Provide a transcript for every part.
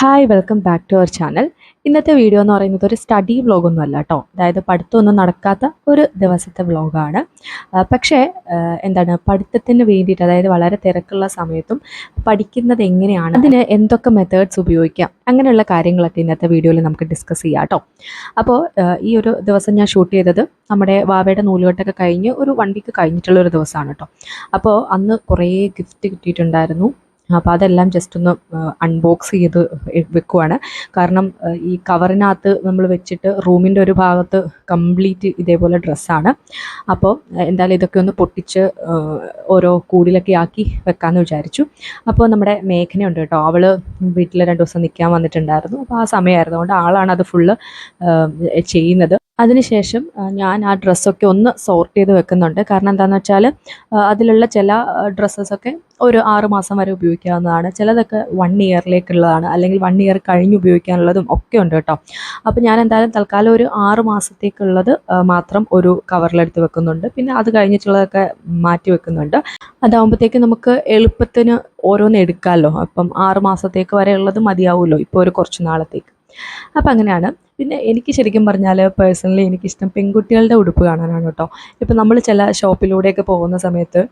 Hi welcome back to our channel ഇന്നത്തെ video എന്ന് പറയുന്നത് ഒരു സ്റ്റഡി വ്ളോഗൊന്നും അല്ല കേട്ടോ അതായത് പഠിത്തമൊന്നും നടക്കാത്ത ഒരു ദിവസത്തെ വ്ളോഗാണ് പക്ഷേ എന്താണ് പഠിത്തത്തിന് വേണ്ടിയിട്ട് അതായത് വളരെ തിരക്കുള്ള സമയത്തും പഠിക്കുന്നത് എങ്ങനെയാണ് അതിന് എന്തൊക്കെ മെത്തേഡ്സ് ഉപയോഗിക്കാം അങ്ങനെയുള്ള കാര്യങ്ങളൊക്കെ ഇന്നത്തെ വീഡിയോയിൽ നമുക്ക് ഡിസ്കസ് ചെയ്യാം കേട്ടോ അപ്പോൾ ഈ ഒരു ദിവസം ഞാൻ ഷൂട്ട് ചെയ്തത് നമ്മുടെ വാവയുടെ നൂലുകെട്ടൊക്കെ കഴിഞ്ഞ് ഒരു വൺ വീക്ക് കഴിഞ്ഞിട്ടുള്ള ഒരു ദിവസമാണ് കേട്ടോ അപ്പോൾ അന്ന് കുറേ ഗിഫ്റ്റ് കിട്ടിയിട്ടുണ്ടായിരുന്നു. അപ്പോൾ അതെല്ലാം ജസ്റ്റ് ഒന്ന് അൺബോക്സ് ചെയ്ത് വെക്കുവാണ്. കാരണം ഈ കവറിനകത്ത് നമ്മൾ വെച്ചിട്ട് റൂമിന്റെ ഒരു ഭാഗത്ത് കംപ്ലീറ്റ് ഇതേപോലെ ഡ്രസ്സാണ് അപ്പോൾ എന്തായാലും ഇതൊക്കെ ഒന്ന് പൊട്ടിച്ച് ഓരോ കൂടിലൊക്കെ ആക്കി വെക്കാമെന്ന് വിചാരിച്ചു. അപ്പോൾ നമ്മുടെ മേഘനയുണ്ട് കേട്ടോ. അവൾ വീട്ടിൽ രണ്ട് ദിവസം നിൽക്കാൻ വന്നിട്ടുണ്ടായിരുന്നു. അപ്പോൾ ആ സമയമായിരുന്നു അതുകൊണ്ട് ആളാണ് അത് ഫുള്ള് ചെയ്യുന്നത്. അതിനുശേഷം ഞാൻ ആ ഡ്രസ്സൊക്കെ ഒന്ന് സോർട്ട് ചെയ്ത് വെക്കുന്നുണ്ട്. കാരണം എന്താണെന്ന് വെച്ചാൽ അതിലുള്ള ചില ഡ്രസ്സസൊക്കെ ഒരു ആറ് മാസം വരെ ഉപയോഗിക്കാവുന്നതാണ്. ചിലതൊക്കെ വൺ ഇയറിലേക്കുള്ളതാണ് അല്ലെങ്കിൽ വൺ ഇയർ കഴിഞ്ഞ് ഉപയോഗിക്കാനുള്ളതും ഒക്കെ ഉണ്ട് കേട്ടോ. അപ്പോൾ ഞാൻ എന്തായാലും തൽക്കാലം ഒരു ആറ് മാസത്തേക്കുള്ളത് മാത്രം ഒരു കവറിലെടുത്ത് വെക്കുന്നുണ്ട്. പിന്നെ അത് കഴിഞ്ഞിട്ടുള്ളതൊക്കെ മാറ്റി വെക്കുന്നുണ്ട്. അതാകുമ്പോഴത്തേക്ക് നമുക്ക് എളുപ്പത്തിന് ഓരോന്ന് എടുക്കാമല്ലോ അപ്പം ആറ് മാസത്തേക്ക് വരെ ഉള്ളത് മതിയാവുമല്ലോ ഇപ്പോൾ ഒരു കുറച്ച് നാളത്തേക്ക്. അപ്പം അങ്ങനെയാണ്. പിന്നെ എനിക്ക് ശരിക്കും പറഞ്ഞാൽ പേഴ്സണലി എനിക്കിഷ്ടം പെൺകുട്ടികളുടെ ഉടുപ്പ് കാണാനാണ് കേട്ടോ. ഇപ്പം നമ്മൾ ചില ഷോപ്പിലൂടെയൊക്കെ പോകുന്ന സമയത്ത്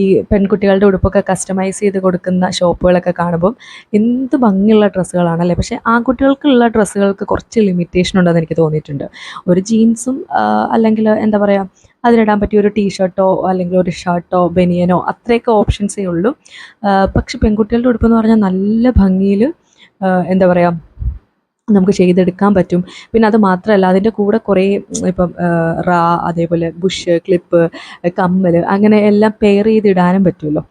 ഈ പെൺകുട്ടികളുടെ ഉടുപ്പൊക്കെ കസ്റ്റമൈസ് ചെയ്ത് കൊടുക്കുന്ന ഷോപ്പുകളൊക്കെ കാണുമ്പം എന്ത് ഭംഗിയുള്ള ഡ്രസ്സുകളാണല്ലേ? പക്ഷേ ആൺകുട്ടികൾക്കുള്ള ഡ്രസ്സുകൾക്ക് കുറച്ച് ലിമിറ്റേഷൻ ഉണ്ടെന്ന് എനിക്ക് തോന്നിയിട്ടുണ്ട്. ഒരു ജീൻസും അല്ലെങ്കിൽ എന്താ പറയുക അതിനിടാൻ പറ്റിയ ഒരു ടീഷർട്ടോ അല്ലെങ്കിൽ ഒരു ഷർട്ടോ ബനിയനോ അത്രയൊക്കെ ഓപ്ഷൻസേ ഉള്ളൂ. പക്ഷെ പെൺകുട്ടികളുടെ ഉടുപ്പ് എന്ന് പറഞ്ഞാൽ നല്ല ഭംഗിയിൽ എന്താ പറയുക നമുക്ക് ചെയ്തെടുക്കാൻ പറ്റും. പിന്നെ അത് മാത്രമല്ല അതിന്റെ കൂടെ കുറേ ഇപ്പം റാ അതേപോലെ ബുഷ് ക്ലിപ്പ് കമ്മൽ അങ്ങനെ എല്ലാം പെയർ ചെയ്തിടാനും പറ്റുമല്ലോ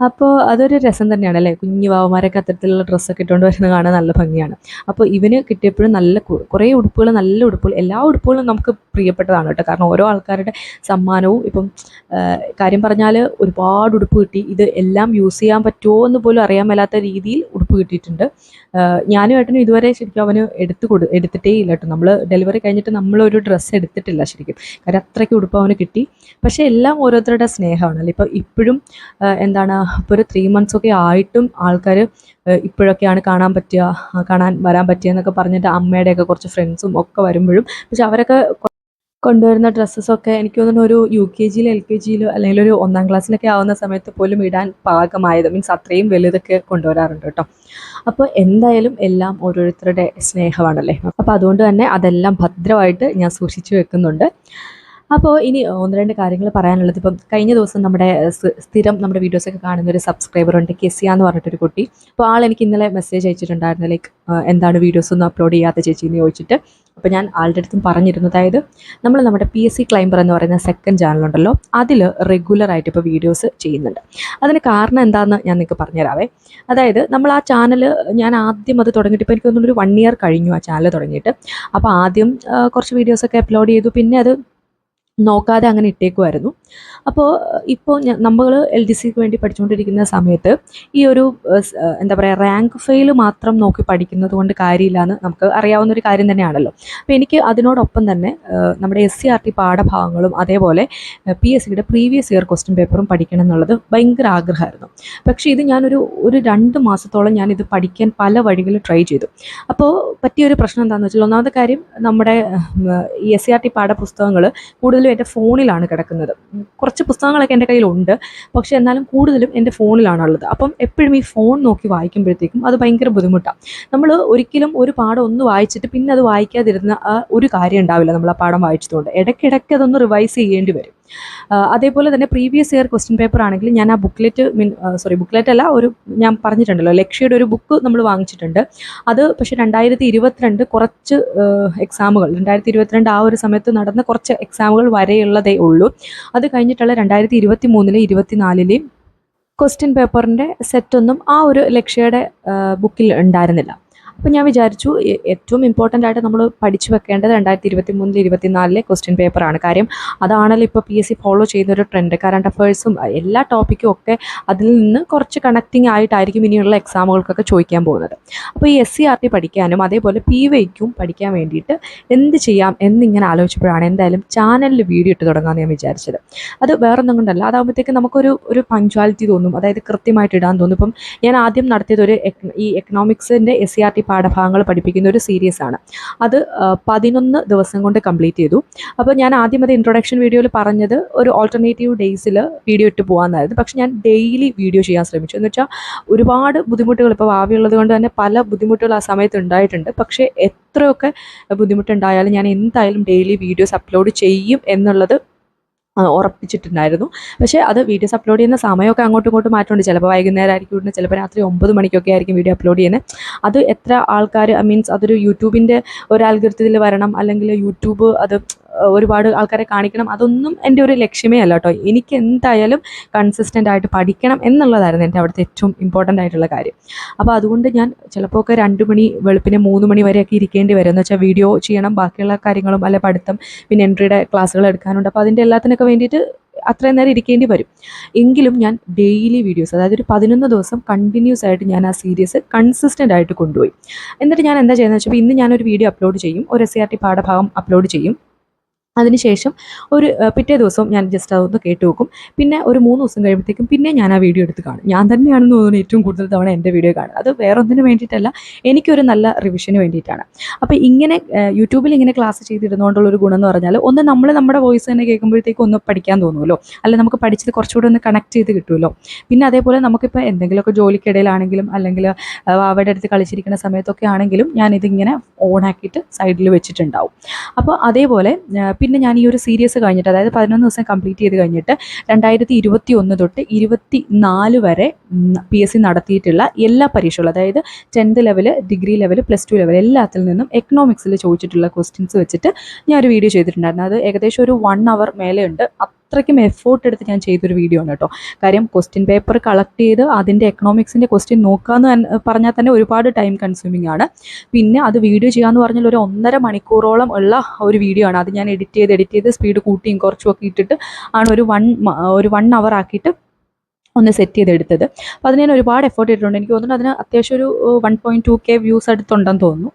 അപ്പോൾ അതൊരു രസം തന്നെയാണ് അല്ലേ? കുഞ്ഞു വാവമാരൊക്കെ അത്തരത്തിലുള്ള ഡ്രസ്സൊക്കെ ഇട്ടുകൊണ്ട് വരുന്നത് കാണാൻ നല്ല ഭംഗിയാണ്. അപ്പോൾ ഇവന് കിട്ടിയപ്പോഴും നല്ല കുറേ ഉടുപ്പുകൾ നല്ല ഉടുപ്പുകൾ എല്ലാ ഉടുപ്പുകളും നമുക്ക് പ്രിയപ്പെട്ടതാണ് കേട്ടോ. കാരണം ഓരോ ആൾക്കാരുടെ സമ്മാനവും ഇപ്പം കാര്യം പറഞ്ഞാൽ ഒരുപാട് ഉടുപ്പ് കിട്ടി. ഇത് എല്ലാം യൂസ് ചെയ്യാൻ പറ്റുമോ എന്ന് പോലും അറിയാൻ മേലാത്ത രീതിയിൽ ഉടുപ്പ് കിട്ടിയിട്ടുണ്ട്. ഞാനും ഏട്ടനും ഇതുവരെ ശരിക്കും അവന് എടുത്ത് കൊടു എടുത്തിട്ടേ ഇല്ല കേട്ടോ. നമ്മൾ ഡെലിവറി കഴിഞ്ഞിട്ട് നമ്മളൊരു ഡ്രസ്സ് എടുത്തിട്ടില്ല ശരിക്കും. കാര്യം അത്രയ്ക്ക് ഉടുപ്പ് അവന് കിട്ടി. പക്ഷേ എല്ലാം ഓരോരുത്തരുടെ സ്നേഹമാണല്ലോ ഇപ്പോൾ ഇപ്പോഴും എന്താണ് ഇപ്പോൾ ഒരു ത്രീ മന്ത്സ് ഒക്കെ ആയിട്ടും ആൾക്കാർ ഇപ്പോഴൊക്കെയാണ് കാണാൻ പറ്റുക കാണാൻ വരാൻ പറ്റിയെന്നൊക്കെ പറഞ്ഞിട്ട് അമ്മയുടെയൊക്കെ കുറച്ച് ഫ്രണ്ട്സും ഒക്കെ വരുമ്പോഴും പക്ഷെ അവരൊക്കെ കൊണ്ടുവരുന്ന ഡ്രസ്സസൊക്കെ എനിക്ക് തോന്നുന്നു ഒരു യു കെ ജിയിലോ എൽ കെ ജിയിലോ അല്ലെങ്കിൽ ഒരു ഒന്നാം ക്ലാസ്സിലൊക്കെ ആവുന്ന സമയത്ത് പോലും ഇടാൻ പാകമായത് മീൻസ് അത്രയും വലുതൊക്കെ കൊണ്ടുവരാറുണ്ട് കേട്ടോ. അപ്പോൾ എന്തായാലും എല്ലാം ഓരോരുത്തരുടെ സ്നേഹമാണല്ലേ? അപ്പോൾ അതുകൊണ്ട് തന്നെ അതെല്ലാം ഭദ്രമായിട്ട് ഞാൻ സൂക്ഷിച്ചു വെക്കുന്നുണ്ട്. അപ്പോൾ ഇനി ഒന്ന് രണ്ട് കാര്യങ്ങൾ പറയാനുള്ളത്. ഇപ്പം കഴിഞ്ഞ ദിവസം നമ്മുടെ സ്ഥിരം നമ്മുടെ വീഡിയോസൊക്കെ കാണുന്ന ഒരു സബ്സ്ക്രൈബർ ഉണ്ട് കെസിയ എന്ന് പറഞ്ഞിട്ടൊരു കുട്ടി. അപ്പോൾ ആൾ എനിക്ക് ഇന്നലെ മെസ്സേജ് അയച്ചിട്ടുണ്ടായിരുന്നു ലൈക്ക് എന്താണ് വീഡിയോസ് ഒന്നും അപ്ലോഡ് ചെയ്യാത്ത ചേച്ചി എന്ന് ചോദിച്ചിട്ട്. അപ്പോൾ ഞാൻ ആളുടെ അടുത്തും പറഞ്ഞിരുന്നു. അതായത് നമ്മൾ നമ്മുടെ പി എസ് സി ക്ലൈംബർ എന്ന് പറയുന്ന സെക്കൻഡ് ചാനലുണ്ടല്ലോ അതിൽ റെഗുലറായിട്ട് ഇപ്പോൾ വീഡിയോസ് ചെയ്യുന്നുണ്ട്. അതിന് കാരണം എന്താണെന്ന് ഞാൻ നിങ്ങൾക്ക് പറഞ്ഞുതരാവേ. അതായത് നമ്മൾ ആ ചാനൽ ഞാൻ ആദ്യം അത് തുടങ്ങിയിട്ട് ഇപ്പോൾ എനിക്ക് തോന്നുന്നു ഒരു വൺ ഇയർ കഴിഞ്ഞു ആ ചാനൽ തുടങ്ങിയിട്ട്. അപ്പോൾ ആദ്യം കുറച്ച് വീഡിയോസൊക്കെ അപ്ലോഡ് ചെയ്തു. പിന്നെ അത് നോക്കാതെ അങ്ങനെ ഇട്ടേക്കുമായിരുന്നു അപ്പോൾ ഇപ്പോൾ നമ്മൾ എൽ ഡി സിക്ക് വേണ്ടി പഠിച്ചുകൊണ്ടിരിക്കുന്ന സമയത്ത് ഈ ഒരു എന്താ പറയുക റാങ്ക് ഫെയിൽ മാത്രം നോക്കി പഠിക്കുന്നത് കൊണ്ട് കാര്യമില്ല എന്ന് നമുക്ക് അറിയാവുന്ന ഒരു കാര്യം തന്നെയാണല്ലോ. അപ്പോൾ എനിക്ക് അതിനോടൊപ്പം തന്നെ നമ്മുടെ എസ് സി ആർ ടി പാഠഭാഗങ്ങളും അതേപോലെ പി എസ് സിയുടെ പ്രീവിയസ് ഇയർ ക്വസ്റ്റ്യൻ പേപ്പറും പഠിക്കണം എന്നുള്ളത് ഭയങ്കര ആഗ്രഹമായിരുന്നു. പക്ഷേ ഇത് ഞാനൊരു ഒരു രണ്ട് മാസത്തോളം ഞാനിത് പഠിക്കാൻ പല വഴികളിൽ ട്രൈ ചെയ്തു. അപ്പോൾ പറ്റിയൊരു പ്രശ്നം എന്താണെന്ന് വെച്ചാൽ ഒന്നാമത്തെ കാര്യം നമ്മുടെ എസ് സി ആർ ടി പാഠപുസ്തകങ്ങൾ കൂടുതലും എന്റെ ഫോണിലാണ് കിടക്കുന്നത്. ഉം, കുറച്ച് പുസ്തകങ്ങളൊക്കെ എന്റെ കയ്യിലുണ്ട്. പക്ഷേ എന്നാലും കൂടുതലും എന്റെ ഫോണിലാണുള്ളത്. അപ്പം എപ്പോഴും ഈ ഫോൺ നോക്കി വായിക്കുമ്പോഴത്തേക്കും അത് ഭയങ്കര ബുദ്ധിമുട്ടാണ് നമ്മൾ ഒരിക്കലും ഒരു പാഠം ഒന്ന് വായിച്ചിട്ട് പിന്നെ അത് വായിക്കാതിരുന്ന ഒരു കാര്യം ഉണ്ടാവില്ല നമ്മൾ ആ പാഠം വായിച്ചതുകൊണ്ട് ഇടയ്ക്കിടയ്ക്ക് അതൊന്ന് റിവൈസ് ചെയ്യേണ്ടി വരും. അതേപോലെ തന്നെ പ്രീവിയസ് ഇയർ ക്വസ്റ്റ്യൻ പേപ്പർ ആണെങ്കിൽ ഞാൻ ആ ബുക്ക്ലെറ്റ് മീൻ സോറി ബുക്ക്ലെറ്റ് അല്ല ഒരു ഞാൻ പറഞ്ഞിട്ടുണ്ടല്ലോ ലക്ഷ്യയുടെ ഒരു ബുക്ക് നമ്മൾ വാങ്ങിച്ചിട്ടുണ്ട്. അത് പക്ഷേ രണ്ടായിരത്തി ഇരുപത്തിരണ്ട് കുറച്ച് എക്സാമുകൾ രണ്ടായിരത്തി ഇരുപത്തിരണ്ട് ആ ഒരു സമയത്ത് നടന്ന കുറച്ച് എക്സാമുകൾ വരെയുള്ളതേ ഉള്ളൂ. അത് കഴിഞ്ഞിട്ടുള്ള രണ്ടായിരത്തി ഇരുപത്തി മൂന്നിലെ ഇരുപത്തിനാലിലെയും ക്വസ്റ്റ്യൻ പേപ്പറിന്റെ സെറ്റൊന്നും ആ ഒരു ലക്ഷ്യയുടെ ബുക്കിൽ ഉണ്ടായിരുന്നില്ല. അപ്പോൾ ഞാൻ വിചാരിച്ചു ഏറ്റവും ഇമ്പോർട്ടന്റ് ആയിട്ട് നമ്മൾ പഠിച്ചു വെക്കേണ്ടത് രണ്ടായിരത്തി ഇരുപത്തി മൂന്നിൽ ഇരുപത്തിനാലിലെ ക്വസ്റ്റ്യൻ പേപ്പറാണ് കാര്യം അതാണല്ലോ ഇപ്പോൾ പി എസ് സി ഫോളോ ചെയ്യുന്ന ഒരു ട്രെൻഡ് കറണ്ട് അഫയേഴ്സും എല്ലാ ടോപ്പിക്കും ഒക്കെ അതിൽ നിന്ന് കുറച്ച് കണക്റ്റിംഗ് ആയിട്ടായിരിക്കും ഇനിയുള്ള എക്സാമുകൾക്കൊക്കെ ചോദിക്കാൻ പോകുന്നത്. അപ്പോൾ ഈ എസ് സി ആർ ടി പഠിക്കാനും അതേപോലെ പി വൈക്കും പഠിക്കാൻ വേണ്ടിയിട്ട് എന്ത് ചെയ്യാം എന്നിങ്ങനെ ആലോചിച്ചപ്പോഴാണ് എന്തായാലും ചാനലിൽ വീഡിയോ ഇട്ട് തുടങ്ങാമെന്ന് ഞാൻ വിചാരിച്ചത്. അത് വേറൊന്നും കൊണ്ടല്ല. അതാകുമ്പോഴത്തേക്ക് നമുക്കൊരു ഒരു പങ്ക്ച്വാലിറ്റി തോന്നും. അതായത് കൃത്യമായിട്ട് ഇടാൻ തോന്നും. ഇപ്പം ഞാൻ ആദ്യം നടത്തിയത് ഒരു ഈ എക്കണോമിക്സിന്റെ എസ് സി ആർ ടി പാഠഭാഗങ്ങൾ പഠിപ്പിക്കുന്ന ഒരു സീരീസ് ആണ്. അത് പതിനൊന്ന് ദിവസം കൊണ്ട് കംപ്ലീറ്റ് ചെയ്തു. അപ്പോൾ ഞാൻ ആദ്യം അത് ഇൻട്രൊഡക്ഷൻ വീഡിയോയിൽ പറഞ്ഞത് ഒരു ഓൾട്ടർനേറ്റീവ് ഡേയ്സിൽ വീഡിയോ ഇട്ട് പോകാമെന്നായിരുന്നു പക്ഷേ ഞാൻ ഡെയിലി വീഡിയോ ചെയ്യാൻ ശ്രമിച്ചു. എന്ന് വെച്ചാൽ ഒരുപാട് ബുദ്ധിമുട്ടുകൾ ഇപ്പോൾ ഭാവിയുള്ളത് കൊണ്ട് തന്നെ പല ബുദ്ധിമുട്ടുകൾ ആ സമയത്ത് ഉണ്ടായിട്ടുണ്ട്. പക്ഷേ എത്രയൊക്കെ ബുദ്ധിമുട്ടുണ്ടായാലും ഞാൻ എന്തായാലും ഡെയിലി വീഡിയോസ് അപ്ലോഡ് ചെയ്യും എന്നുള്ളത് ഉറപ്പിച്ചിട്ടുണ്ടായിരുന്നു. പക്ഷേ അത് വീഡിയോസ് അപ്ലോഡ് ചെയ്യുന്ന സമയമൊക്കെ അങ്ങോട്ടും ഇങ്ങോട്ടും മാറ്റമുണ്ട്. ചിലപ്പോൾ വൈകുന്നേരം ആയിരിക്കും ചിലപ്പോൾ രാത്രി ഒമ്പത് മണിക്കൊക്കെ ആയിരിക്കും വീഡിയോ അപ്ലോഡ് ചെയ്യുന്നത്. അത് എത്ര ആൾക്കാർ മീൻസ് അതൊരു യൂട്യൂബിന്റെ ഒരു ആൽഗൃത്തത്തിൽ വരണം അല്ലെങ്കിൽ യൂട്യൂബ് അത് ഒരുപാട് ആൾക്കാരെ കാണിക്കണം. അതൊന്നും എന്റെ ഒരു ലക്ഷ്യമേ അല്ല കേട്ടോ. എനിക്ക് എന്തായാലും കൺസിസ്റ്റന്റ് ആയിട്ട് പഠിക്കണം എന്നുള്ളതായിരുന്നു എന്റെ അവിടുത്തെ ഏറ്റവും ഇമ്പോർട്ടന്റ് ആയിട്ടുള്ള കാര്യം. അപ്പോൾ അതുകൊണ്ട് ഞാൻ ചിലപ്പോൾ ഒക്കെ രണ്ട് മണി വെളുപ്പിനെ മൂന്ന് മണി വരെയൊക്കെ ഇരിക്കേണ്ടി വരും. എന്ന് വെച്ചാൽ വീഡിയോ ചെയ്യണം ബാക്കിയുള്ള കാര്യങ്ങളും അല്ലെ പഠിത്തം പിന്നെ എൻട്രിയുടെ ക്ലാസ്സുകൾ എടുക്കാനുണ്ട്. അപ്പോൾ അതിന്റെ എല്ലാത്തിനൊക്കെ വേണ്ടിയിട്ട് അത്രയും നേരം ഇരിക്കേണ്ടി വരും. എങ്കിലും ഞാൻ ഡെയിലി വീഡിയോസ് അതായത് ഒരു പതിനൊന്ന് ദിവസം കണ്ടിന്യൂസ് ആയിട്ട് ഞാൻ ആ സീരീസ് കൺസിസ്റ്റന്റ് ആയിട്ട് കൊണ്ടുപോയി. എന്നിട്ട് ഞാൻ എന്താ ചെയ്യുന്നത് വെച്ചാൽ ഇന്ന് ഞാനൊരു വീഡിയോ അപ്ലോഡ് ചെയ്യും. ഒരു എസ് സി ആർ ടി പാഠഭാഗം അപ്ലോഡ് ചെയ്യും. അതിനുശേഷം ഒരു പിറ്റേ ദിവസം ഞാൻ ജസ്റ്റ് അതൊന്ന് കേട്ട് വെക്കും പിന്നെ ഒരു മൂന്ന് ദിവസം കഴിയുമ്പോഴത്തേക്കും പിന്നെ ഞാൻ ആ വീഡിയോ എടുത്ത് കാണും. ഞാൻ തന്നെയാണെന്ന് തോന്നുന്നു ഏറ്റവും കൂടുതൽ തവണ എന്റെ വീഡിയോ കാണും അത് വേറെ ഒന്നിനു വേണ്ടിയിട്ടല്ല എനിക്കൊരു നല്ല റിവിഷന് വേണ്ടിയിട്ടാണ്. അപ്പോൾ ഇങ്ങനെ യൂട്യൂബിൽ ഇങ്ങനെ ക്ലാസ് ചെയ്തിരുന്നുകൊണ്ടുള്ള ഒരു ഗുണം എന്ന് പറഞ്ഞാൽ ഒന്ന് നമ്മൾ നമ്മുടെ വോയിസ് തന്നെ കേൾക്കുമ്പോഴത്തേക്കും ഒന്ന് പഠിക്കാൻ തോന്നുമല്ലോ അല്ല നമുക്ക് പഠിച്ചത് കുറച്ചുകൂടെ ഒന്ന് കണക്ട് ചെയ്ത് കിട്ടുമല്ലോ പിന്നെ അതേപോലെ നമുക്കിപ്പോൾ എന്തെങ്കിലുമൊക്കെ ജോലിക്കിടയിലാണെങ്കിലും അല്ലെങ്കിൽ അവരുടെ അടുത്ത് കളിച്ചിരിക്കുന്ന സമയത്തൊക്കെ ആണെങ്കിലും ഞാനിതിങ്ങനെ ഓണാക്കിയിട്ട് സൈഡിൽ വെച്ചിട്ടുണ്ടാവും. അപ്പോൾ അതേപോലെ പിന്നെ ഞാൻ ഈ ഒരു സീരീസ് കഴിഞ്ഞിട്ട് അതായത് പതിനൊന്ന് ദിവസം കംപ്ലീറ്റ് ചെയ്ത് കഴിഞ്ഞിട്ട് രണ്ടായിരത്തി ഇരുപത്തി ഒന്ന് തൊട്ട് ഇരുപത്തി നാല് വരെ പി എസ് സി നടത്തിയിട്ടുള്ള എല്ലാ പരീക്ഷകളും അതായത് tenth level degree level plus two level എല്ലാത്തിൽ നിന്നും എക്കണോമിക്സിൽ ചോദിച്ചിട്ടുള്ള ക്വസ്റ്റ്യൻസ് വെച്ചിട്ട് ഞാൻ ഒരു വീഡിയോ ചെയ്തിട്ടുണ്ടായിരുന്നു. അത് ഏകദേശം ഒരു വൺ അവർ മേലെ ഉണ്ട് അത്രയ്ക്കും എഫേർട്ട് എടുത്ത് ഞാൻ ചെയ്തൊരു വീഡിയോ ആണ് കേട്ടോ. കാര്യം ക്വസ്റ്റ്യൻ പേപ്പർ കളക്ട് ചെയ്ത് അതിന്റെ എക്കണോമിക്സിന്റെ ക്വസ്റ്റ്യൻ നോക്കാമെന്ന് പറഞ്ഞാൽ തന്നെ ഒരുപാട് ടൈം കൺസ്യൂമിംഗ് ആണ്. പിന്നെ അത് വീഡിയോ ചെയ്യാമെന്ന് പറഞ്ഞാൽ ഒരു ഒന്നര മണിക്കൂറോളം ഉള്ള ഒരു വീഡിയോ ആണ്. അത് ഞാൻ എഡിറ്റ് ചെയ്ത് എഡിറ്റ് ചെയ്ത് സ്പീഡ് കൂട്ടിയും കുറച്ചും ഒക്കെ ഇട്ടിട്ട് ആണ് ഒരു വൺ ഒരു വൺ അവർ ആക്കിയിട്ട് ഒന്ന് സെറ്റ് ചെയ്തെടുത്തത് അപ്പോൾ അതിന് ഞാൻ ഒരുപാട് എഫേർട്ട് ഇട്ടിട്ടുണ്ട്. എനിക്ക് തോന്നുന്നു അതിന് അത്യാവശ്യം ഒരു one point two K views അടുത്തുണ്ടെന്ന് തോന്നുന്നു.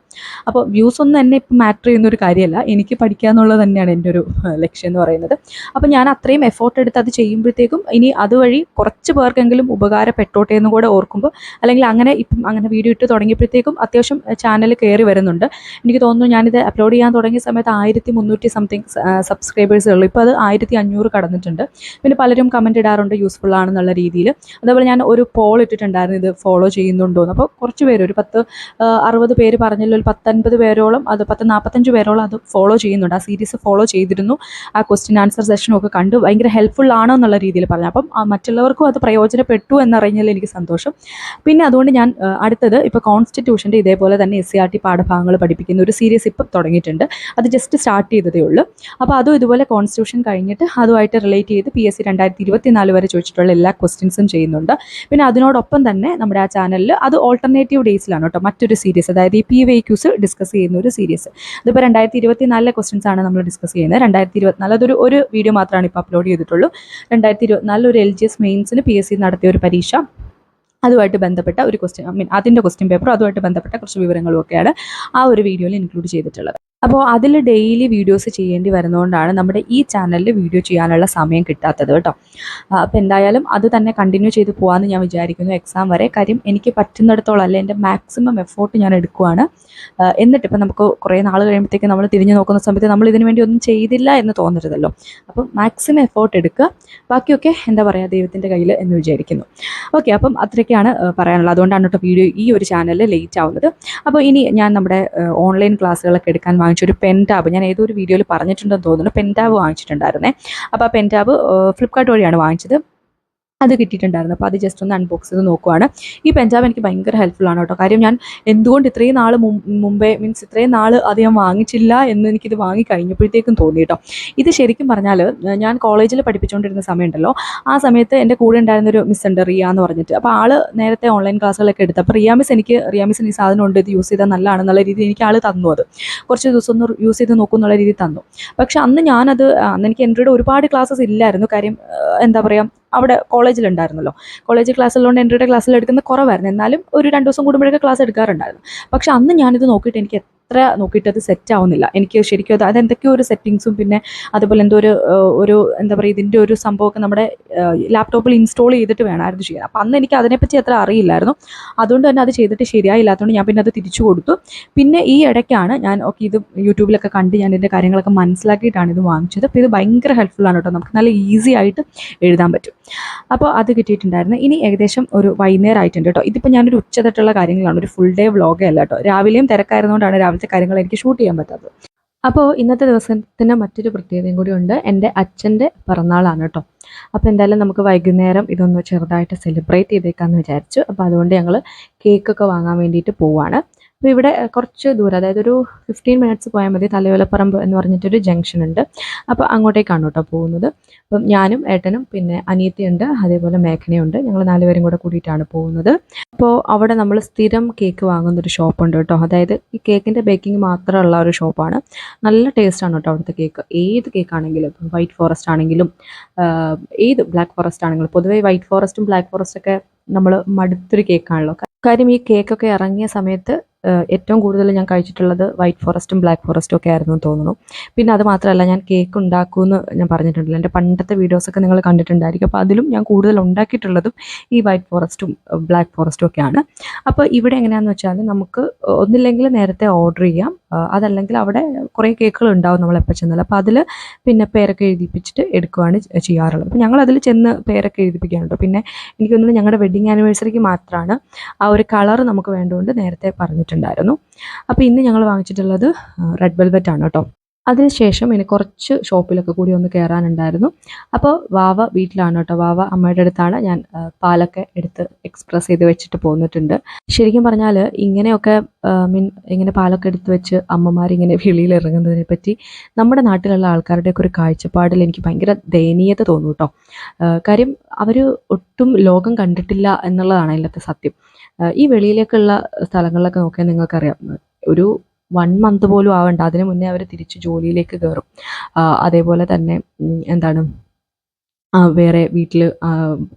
അപ്പോൾ വ്യൂസ് ഒന്നും എന്നെ ഇപ്പം മാറ്റർ ചെയ്യുന്ന ഒരു കാര്യമല്ല. എനിക്ക് പഠിക്കുക എന്നുള്ളത് തന്നെയാണ് എന്റെ ഒരു ലക്ഷ്യം എന്ന് പറയുന്നത്. അപ്പോൾ ഞാൻ അത്രയും എഫേർട്ട് എടുത്ത് അത് ചെയ്യുമ്പോഴത്തേക്കും ഇനി അതുവഴി കുറച്ച് പേർക്കെങ്കിലും ഉപകാരപ്പെട്ടോട്ടെ എന്ന് കൂടെ ഓർക്കുമ്പോൾ അല്ലെങ്കിൽ അങ്ങനെ ഇപ്പം അങ്ങനെ വീഡിയോ ഇട്ട് തുടങ്ങിയപ്പോഴത്തേക്കും അത്യാവശ്യം ചാനൽ കയറി വരുന്നുണ്ട്. എനിക്ക് തോന്നുന്നു ഞാനിത് അപ്ലോഡ് ചെയ്യാൻ തുടങ്ങിയ സമയത്ത് ആയിരത്തി മുന്നൂറ്റി സംതിങ് സബ്സ്ക്രൈബേഴ്സേ ഉള്ളൂ. ഇപ്പോൾ അത് ആയിരത്തി അഞ്ഞൂറ് കടന്നിട്ടുണ്ട്. പിന്നെ പലരും കമന്റ് ഇടാറുണ്ട് യൂസ്ഫുൾ ആണെന്നുള്ള രീതിയിൽ. അതേപോലെ ഞാൻ ഒരു പോൾ ഇട്ടിട്ടുണ്ടായിരുന്നു ഇത് ഫോളോ ചെയ്യുന്നുണ്ടോ എന്ന് അപ്പോൾ കുറച്ച് പേര് ഒരു പത്ത് അറുപത് പേര് പറഞ്ഞല്ലോ ഒരു പത്തൊൻപത് പേരോളം അത് പത്ത് നാൽപ്പത്തഞ്ച് പേരോളം അത് ഫോളോ ചെയ്യുന്നുണ്ട്. ആ സീരീസ് ഫോളോ ചെയ്തിരുന്നു. ആ ക്വസ്റ്റ്യൻ ആൻസർ സെഷനും ഒക്കെ കണ്ടു. ഭയങ്കര ഹെൽപ്ഫുൾ ആണോ എന്നുള്ള രീതിയിൽ പറഞ്ഞു. അപ്പം മറ്റുള്ളവർക്കും അത് പ്രയോജനപ്പെട്ടു എന്നറിഞ്ഞാൽ എനിക്ക് സന്തോഷം. പിന്നെ അതുകൊണ്ട് ഞാൻ അടുത്തത് ഇപ്പോൾ കോൺസ്റ്റിറ്റ്യൂഷന്റെ ഇതേപോലെ തന്നെ എസ് സി ആർ ടി പാഠഭാഗങ്ങൾ പഠിപ്പിക്കുന്ന ഒരു സീരീസ് ഇപ്പം തുടങ്ങിയിട്ടുണ്ട്. അത് ജസ്റ്റ് സ്റ്റാർട്ട് ചെയ്തതേ ഉള്ളൂ. അപ്പോൾ അതും ഇതുപോലെ കോൺസ്റ്റിറ്റ്യൂഷൻ കഴിഞ്ഞിട്ട് അതുമായിട്ട് റിലേറ്റ് ചെയ്ത് പി എസ് സി രണ്ടായിരത്തി ഇരുപത്തി നാല് വരെ ചോദിച്ചിട്ടുള്ള എല്ലാ ക്വസ്റ്റ്യൻസും ചെയ്യുന്നുണ്ട്. പിന്നെ അതിനോടൊപ്പം തന്നെ നമ്മുടെ ആ ചാനലിൽ അത് ഓൾട്ടർനേറ്റീവ് ഡേയ്സിലാണ് കേട്ടോ മറ്റൊരു സീരീസ് അതായത് ഈ പി വൈ ക്യൂസ് ഡിസ്കസ് ചെയ്യുന്ന ഒരു സീരീസ് ഇതിപ്പോൾ രണ്ടായിരത്തി ഇരുപത്തി നാലിലെ ക്വസ്റ്റ്യൻസ് ആണ് നമ്മൾ ഡിസ്കസ് ചെയ്യുന്നത്. രണ്ടായിരത്തി ഇരുപത്തിനാല് അതൊരു ഒരു വീഡിയോ മാത്രമാണ് ഇപ്പോൾ അപ്ലോഡ് ചെയ്തിട്ടുള്ളൂ. രണ്ടായിരത്തി ഇരുപത്തിനാലിൽ ഒരു എൽ ജി എസ് മെയിൻസിന് പി എസ് സി നടത്തിയ ഒരു പരീക്ഷ. അതുമായിട്ട് ബന്ധപ്പെട്ട ഒരു ക്വസ്റ്റ്യൻ ഐ മീൻ അതിന്റെ ക്വസ്റ്റ്യൻ പേപ്പറും അതുമായിട്ട് ബന്ധപ്പെട്ട കുറച്ച് വിവരങ്ങളും ഒക്കെയാണ് ആ ഒരു വീഡിയോയിൽ ഇൻക്ലൂഡ് ചെയ്തിട്ടുള്ളത്. അപ്പോൾ അതിൽ ഡെയിലി വീഡിയോസ് ചെയ്യേണ്ടി വരുന്നതുകൊണ്ടാണ് നമ്മുടെ ഈ ചാനലിൽ വീഡിയോ ചെയ്യാനുള്ള സമയം കിട്ടാത്തത് കേട്ടോ. അപ്പോൾ എന്തായാലും അത് തന്നെ കണ്ടിന്യൂ ചെയ്ത് പോകാമെന്ന് ഞാൻ വിചാരിക്കുന്നു എക്സാം വരെ. കാര്യം എനിക്ക് പറ്റുന്നിടത്തോളം അല്ല എന്റെ മാക്സിമം എഫോർട്ട് ഞാൻ എടുക്കുവാണ്. എന്നിട്ട് ഇപ്പം നമുക്ക് കുറേ നാൾ കഴിയുമ്പോഴത്തേക്ക് നമ്മൾ തിരിഞ്ഞു നോക്കുന്ന സമയത്ത് നമ്മൾ ഇതിനു വേണ്ടി ഒന്നും ചെയ്തില്ല എന്ന് തോന്നരുതല്ലോ. അപ്പം മാക്സിമം എഫോർട്ട് എടുക്കുക. ബാക്കിയൊക്കെ എന്താ പറയുക ദൈവത്തിന്റെ കയ്യിൽ എന്ന് വിചാരിക്കുന്നു. ഓക്കെ അപ്പം അത്രയൊക്കെയാണ് പറയാനുള്ളത്. അതുകൊണ്ടാണ് കേട്ടോ വീഡിയോ ഈ ഒരു ചാനലിൽ ലേറ്റ് ആവുന്നത്. അപ്പോൾ ഇനി ഞാൻ നമ്മുടെ ഓൺലൈൻ ക്ലാസ്സുകളൊക്കെ എടുക്കാൻ വാങ്ങിച്ച. ഒരു പെൻ ടാബ് ഞാൻ ഏതോ ഒരു വീഡിയോയിൽ പറഞ്ഞിട്ടുണ്ടെന്ന് തോന്നുന്നു. പെൻ ടാബ് വാങ്ങിച്ചിട്ടുണ്ടായിരുന്നേ. അപ്പോൾ ആ പെൻ ഫ്ലിപ്കാർട്ട് വഴിയാണ് വാങ്ങിച്ചത്. അത് കിട്ടിയിട്ടുണ്ടായിരുന്നു. അപ്പോൾ അത് ജസ്റ്റ് ഒന്ന് അൺബോക്സ് ചെയ്ത് നോക്കുവാണ്. ഈ പഞ്ചാബ് എനിക്ക് ഭയങ്കര ഹെൽപ്ഫുൾ ആണ് കേട്ടോ. കാര്യം ഞാൻ എന്തുകൊണ്ട് ഇത്രയും നാൾ മുമ്പേ മീൻസ് ഇത്രയും നാൾ അത് ഞാൻ വാങ്ങിച്ചില്ല എന്ന് എനിക്കിത് വാങ്ങി കഴിഞ്ഞപ്പോഴത്തേക്കും തോന്നി കേട്ടോ. ഇത് ശരിക്കും പറഞ്ഞാൽ ഞാൻ കോളേജിൽ പഠിപ്പിച്ചുകൊണ്ടിരുന്ന സമയമുണ്ടല്ലോ. ആ സമയത്ത് എന്റെ കൂടെ ഉണ്ടായിരുന്നൊരു മിസ് ഉണ്ട് റിയ എന്ന് പറഞ്ഞിട്ട്. അപ്പോൾ ആൾ നേരത്തെ ഓൺലൈൻ ക്ലാസ്സുകളൊക്കെ എടുത്തു. അപ്പോൾ റിയ മിസ് എനിക്ക് റിയ ഈ സാധനം ഉണ്ട് ഇത് യൂസ് ചെയ്താൽ നല്ലതാണെന്നുള്ള രീതിയിൽ എനിക്ക് ആൾ തന്നു അത്. കുറച്ച് ദിവസം ഒന്ന് യൂസ് ചെയ്ത് നോക്കും എന്നുള്ള രീതിയിൽ തന്നു. പക്ഷെ അന്ന് ഞാനത് അന്ന് എനിക്ക് എന്റെ ഒരുപാട് ക്ലാസ്സസ് ഇല്ലായിരുന്നു. കാര്യം എന്താ പറയുക അവിടെ കോളേജിലുണ്ടായിരുന്നല്ലോ. കോളേജ് ക്ലാസ്സുള്ളതുകൊണ്ട് എന്റെ ക്ലാസ്സിൽ എടുക്കുന്ന കുറവായിരുന്നു. എന്നാലും ഒരു രണ്ട് ദിവസം കൂടുമ്പോഴൊക്കെ ക്ലാസ് എടുക്കാറുണ്ടായിരുന്നു. പക്ഷെ അന്ന് ഞാനിത് നോക്കിയിട്ട് എനിക്ക് എത്ര നോക്കിയിട്ട് അത് സെറ്റ് ആവുന്നില്ല. എനിക്ക് ശരിക്കും അത് അതെന്തൊക്കെയോ ഒരു സെറ്റിങ്സും പിന്നെ അതുപോലെ എന്തോ ഒരു ഒരു എന്താ പറയുക ഇതിന്റെ ഒരു സംഭവമൊക്കെ നമ്മുടെ ലാപ്ടോപ്പിൽ ഇൻസ്റ്റാൾ ചെയ്തിട്ട് വേണമായിരുന്നു ചെയ്യാൻ. അപ്പം അന്ന് എനിക്ക് അതിനെപ്പറ്റി അത്ര അറിയില്ലായിരുന്നു. അതുകൊണ്ട് തന്നെ അത് ചെയ്തിട്ട് ശരിയായില്ലാത്തതുകൊണ്ട് ഞാൻ പിന്നെ അത് തിരിച്ചു കൊടുത്തു. പിന്നെ ഈ ഇടയ്ക്കാണ് ഞാൻ ഓക്കെ ഇത് യൂട്യൂബിലൊക്കെ കണ്ട് ഞാൻ ഇതിന്റെ കാര്യങ്ങളൊക്കെ മനസ്സിലാക്കിയിട്ടാണ് ഇത് വാങ്ങിച്ചത്. അപ്പോൾ ഇത് ഭയങ്കര ഹെൽപ്ഫുൾ ആണ് കേട്ടോ. നമുക്ക് നല്ല ഈസി ആയിട്ട് എഴുതാൻ പറ്റും. അപ്പോൾ അത് കിട്ടിയിട്ടുണ്ടായിരുന്നു. ഇനി ഏകദേശം ഒരു വൈകുന്നേരം ആയിട്ടുണ്ട് കേട്ടോ. ഇതിപ്പോൾ ഞാനൊരു ഉച്ചതൊട്ടുള്ള കാര്യങ്ങളാണ്. ഒരു ഫുൾ ഡേ വ്ളോഗേ അല്ല കേട്ടോ. രാവിലെയും തിരക്കായിരുന്നുകൊണ്ടാണ് രാവിലത്തെ കാര്യങ്ങൾ എനിക്ക് ഷൂട്ട് ചെയ്യാൻ പറ്റാത്തത്. അപ്പോൾ ഇന്നത്തെ ദിവസത്തിന്റെ മറ്റൊരു പ്രത്യേകതയും കൂടി ഉണ്ട്. എന്റെ അച്ഛന്റെ പിറന്നാളാണ് കേട്ടോ. അപ്പോൾ എന്തായാലും നമുക്ക് വൈകുന്നേരം ഇതൊന്ന് ചെറുതായിട്ട് സെലിബ്രേറ്റ് ചെയ്തേക്കാമെന്ന് വിചാരിച്ചു. അപ്പോൾ അതുകൊണ്ട് ഞങ്ങൾ കേക്കൊക്കെ വാങ്ങാൻ വേണ്ടിയിട്ട് പോവാണ്. അപ്പോൾ ഇവിടെ കുറച്ച് ദൂരം അതായത് ഒരു ഫിഫ്റ്റീൻ മിനിറ്റ്സ് പോയാൽ മതി തലയോലപ്പറമ്പ് എന്ന് പറഞ്ഞിട്ടൊരു ജംഗ്ഷൻ ഉണ്ട്. അപ്പോൾ അങ്ങോട്ടേക്കാണ് കേട്ടോ പോകുന്നത്. അപ്പം ഞാനും ഏട്ടനും പിന്നെ അനിയത്തിയുണ്ട് അതേപോലെ മേഘനയുണ്ട്. ഞങ്ങൾ നാലുപേരും കൂടെ കൂടിയിട്ടാണ് പോകുന്നത്. അപ്പോൾ അവിടെ നമ്മൾ സ്ഥിരം കേക്ക് വാങ്ങുന്ന ഒരു ഷോപ്പുണ്ട് കേട്ടോ. അതായത് ഈ കേക്കിന്റെ ബേക്കിംഗ് മാത്രമുള്ള ഒരു ഷോപ്പാണ് നല്ല ടേസ്റ്റാണ് കേട്ടോ അവിടുത്തെ കേക്ക് ഏത് കേക്ക് ആണെങ്കിലും വൈറ്റ് ഫോറസ്റ്റ് ആണെങ്കിലും ഏത് ബ്ലാക്ക് ഫോറസ്റ്റ് ആണെങ്കിലും പൊതുവേ വൈറ്റ് ഫോറസ്റ്റും ബ്ലാക്ക് ഫോറസ്റ്റൊക്കെ നമ്മൾ മടുത്തൊരു കേക്കാണല്ലോ. കാര്യം ഈ കേക്കൊക്കെ ഇറങ്ങിയ സമയത്ത് ഏറ്റവും കൂടുതൽ ഞാൻ കഴിച്ചിട്ടുള്ളത് വൈറ്റ് ഫോറസ്റ്റും ബ്ലാക്ക് ഫോറസ്റ്റും ഒക്കെ ആയിരുന്നു എന്ന് തോന്നുന്നു. പിന്നെ അത് മാത്രമല്ല ഞാൻ കേക്ക് ഉണ്ടാക്കുമെന്ന് ഞാൻ പറഞ്ഞിട്ടുണ്ടല്ലോ. എന്റെ പണ്ടത്തെ വീഡിയോസൊക്കെ നിങ്ങൾ കണ്ടിട്ടുണ്ടായിരിക്കും. അപ്പോൾ അതിലും ഞാൻ കൂടുതൽ ഉണ്ടാക്കിയിട്ടുള്ളതും ഈ വൈറ്റ് ഫോറസ്റ്റും ബ്ലാക്ക് ഫോറസ്റ്റും ഒക്കെയാണ്. അപ്പോൾ ഇവിടെ എങ്ങനെയാണെന്ന് വെച്ചാൽ നമുക്ക് ഒന്നില്ലെങ്കിൽ നേരത്തെ ഓർഡർ ചെയ്യാം. അതല്ലെങ്കിൽ അവിടെ കുറേ കേക്കുകൾ ഉണ്ടാവും നമ്മൾ എപ്പോൾ ചെന്നാൽ അപ്പോൾ അതിൽ പിന്നെ പേരൊക്കെ എഴുതിപ്പിച്ചിട്ട് എടുക്കുകയാണ് ചെയ്യാറുള്ളത്. അപ്പോൾ ഞങ്ങൾ അതിൽ ചെന്ന് പേരൊക്കെ എഴുതിപ്പിക്കാനുണ്ട് പിന്നെ എനിക്ക് തോന്നുന്നു ഞങ്ങളുടെ വെഡിങ് ആനിവേഴ്സറിക്ക് മാത്രമാണ് ആ ഒരു കളർ നമുക്ക് വേണ്ടതുകൊണ്ട് നേരത്തെ പറഞ്ഞിട്ടുണ്ടായിരുന്നു. അപ്പോൾ ഇന്ന് ഞങ്ങൾ വാങ്ങിച്ചിട്ടുള്ളത് റെഡ് വെൽവെറ്റ് ആണ് കേട്ടോ അതിനുശേഷം ഇനി കുറച്ച് ഷോപ്പിലൊക്കെ കൂടി ഒന്ന് കയറാനുണ്ടായിരുന്നു അപ്പോൾ വാവ വീട്ടിലാണ് കേട്ടോ. വാവ അമ്മയുടെ അടുത്താണ്. ഞാൻ പാലൊക്കെ എടുത്ത് എക്സ്പ്രസ് ചെയ്ത് വെച്ചിട്ട് പോന്നിട്ടുണ്ട്. ശരിക്കും പറഞ്ഞാൽ ഇങ്ങനെയൊക്കെ മീൻ ഇങ്ങനെ പാലൊക്കെ എടുത്ത് വെച്ച് അമ്മമാർ ഇങ്ങനെ വെളിയിൽ ഇറങ്ങുന്നതിനെ പറ്റി നമ്മുടെ നാട്ടിലുള്ള ആൾക്കാരുടെയൊക്കെ ഒരു കാഴ്ചപ്പാടിൽ എനിക്ക് ഭയങ്കര ദയനീയത തോന്നും കേട്ടോ. കാര്യം അവർ ഒട്ടും ലോകം കണ്ടിട്ടില്ല എന്നുള്ളതാണ് അതിലത്തെ സത്യം. ഈ വെളിയിലേക്കുള്ള സ്ഥലങ്ങളിലൊക്കെ നോക്കിയാൽ നിങ്ങൾക്കറിയാം. ഒരു വൺ മന്ത് പോലും ആവണ്ട. അതിന് മുന്നേ അവർ തിരിച്ച് ജോലിയിലേക്ക് കയറും അതേപോലെ തന്നെ എന്താണ് വേറെ വീട്ടിൽ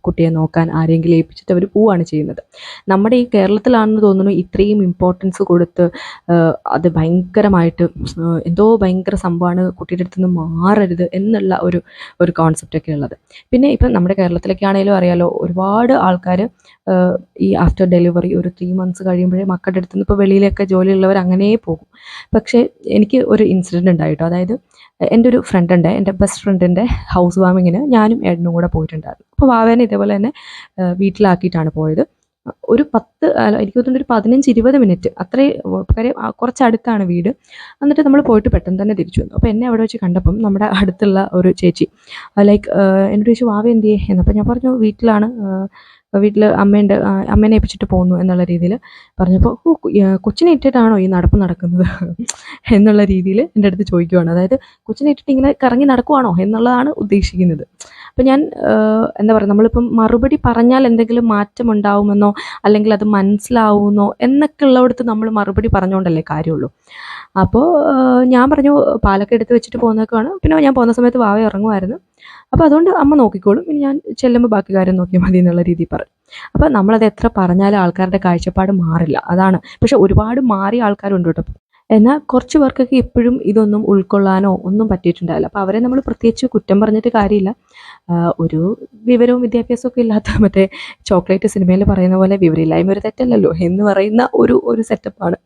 കുട്ടിയെ നോക്കാൻ ആരെങ്കിലും ഏൽപ്പിച്ചിട്ട് അവർ പോവുകയാണ് ചെയ്യുന്നത്. നമ്മുടെ ഈ കേരളത്തിലാണെന്ന് തോന്നുന്നു ഇത്രയും ഇമ്പോർട്ടൻസ് കൊടുത്ത് അത് ഭയങ്കരമായിട്ട് എന്തോ ഭയങ്കര സംഭവമാണ് കുട്ടിയുടെ അടുത്ത് നിന്ന് മാറരുത് എന്നുള്ള ഒരു ഒരു കോൺസെപ്റ്റൊക്കെ ഉള്ളത്. പിന്നെ ഇപ്പം നമ്മുടെ കേരളത്തിലൊക്കെ ആണെങ്കിലും അറിയാലോ ഒരുപാട് ആൾക്കാർ ഈ ആഫ്റ്റർ ഡെലിവറി ഒരു ത്രീ മന്ത്സ് കഴിയുമ്പോഴേ മക്കളുടെ അടുത്ത് നിന്ന് ഇപ്പോൾ വെളിയിലൊക്കെ ജോലിയുള്ളവർ അങ്ങനെ പോകും. പക്ഷേ എനിക്ക് ഒരു ഇൻസിഡന്റ് ഉണ്ടായിട്ടോ? അതായത് എന്റെ ഒരു ഫ്രണ്ട് ഉണ്ട് എന്റെ ബെസ്റ്റ് ഫ്രണ്ടിന്റെ ഹൗസ് വാമിങ്ങിന് ഞാനും ഏട്ടനും കൂടെ പോയിട്ടുണ്ടായിരുന്നു. അപ്പോൾ വാവേനെ ഇതേപോലെ തന്നെ വീട്ടിലാക്കിയിട്ടാണ് പോയത്. ഒരു പത്ത് എനിക്ക് തോന്നുന്നു ഒരു പതിനഞ്ച് ഇരുപത് മിനിറ്റ് അത്രയും ആ, കുറച്ചടുത്താണ് വീട്. എന്നിട്ട് നമ്മൾ പോയിട്ട് പെട്ടെന്ന് തന്നെ തിരിച്ചു വന്നു. അപ്പോൾ എന്നെ അവിടെ വെച്ച് കണ്ടപ്പം നമ്മുടെ അടുത്തുള്ള ഒരു ചേച്ചി ലൈക്ക് എന്നോട് ചോദിച്ചു വാവ ചെയ്യേ? എന്നപ്പോൾ ഞാൻ പറഞ്ഞു വീട്ടിലാണ് വീട്ടിൽ ആ, അമ്മേനെ ഏൽപ്പിച്ചിട്ട് പോകുന്നു എന്നുള്ള രീതിയിൽ പറഞ്ഞപ്പോൾ ഓ കൊച്ചിനെ ഇട്ടിട്ടാണോ ഈ നടപ്പ് നടക്കുന്നത്? എന്നുള്ള രീതിയിൽ എന്റെ അടുത്ത് ചോദിക്കുവാണ്. അതായത് കൊച്ചിനെ ഇട്ടിട്ട് ഇങ്ങനെ കറങ്ങി നടക്കുവാണോ എന്നുള്ളതാണ് ഉദ്ദേശിക്കുന്നത്. അപ്പം ഞാൻ എന്താ പറയുക നമ്മളിപ്പം മറുപടി പറഞ്ഞാൽ എന്തെങ്കിലും മാറ്റം ഉണ്ടാവുമെന്നോ അല്ലെങ്കിൽ അത് മനസ്സിലാവുമെന്നോ എന്നൊക്കെ ഉള്ളിടത്ത് നമ്മൾ മറുപടി പറഞ്ഞുകൊണ്ടല്ലേ കാര്യമുള്ളൂ. അപ്പോൾ ഞാൻ പറഞ്ഞു പാലൊക്കെ എടുത്ത് വെച്ചിട്ട് പോകുന്നതൊക്കെയാണ്. പിന്നെ ഞാൻ പോകുന്ന സമയത്ത് വാവ ഇറങ്ങുമായിരുന്നു അപ്പോൾ അതുകൊണ്ട് അമ്മ നോക്കിക്കോളും. ഇനി ഞാൻ ചെല്ലുമ്പോൾ ബാക്കി കാര്യം നോക്കിയാൽ മതി എന്നുള്ള രീതിയിൽ പറഞ്ഞു അപ്പോൾ നമ്മളത് എത്ര പറഞ്ഞാലും ആൾക്കാരുടെ കാഴ്ചപ്പാട് മാറില്ല. അതാണ്. പക്ഷെ ഒരുപാട് മാറിയ ആൾക്കാരുണ്ട് കേട്ടോ. എന്നാൽ കുറച്ച് പേർക്കൊക്കെ ഇപ്പോഴും ഇതൊന്നും ഉൾക്കൊള്ളാനോ ഒന്നും പറ്റിയിട്ടുണ്ടാവില്ല. അപ്പോൾ അവരെ നമ്മൾ പ്രത്യേകിച്ച് കുറ്റം പറഞ്ഞിട്ട് കാര്യമില്ല. ഒരു വിവരവും വിദ്യാഭ്യാസവും ഒക്കെ ഇല്ലാത്ത മറ്റേ ചോക്ലേറ്റ് സിനിമയിൽ പറയുന്ന പോലെ വിവരമില്ലായ്മ ഒരു തെറ്റല്ലല്ലോ എന്ന് പറയുന്ന ഒരു ഒരു സെറ്റപ്പാണ്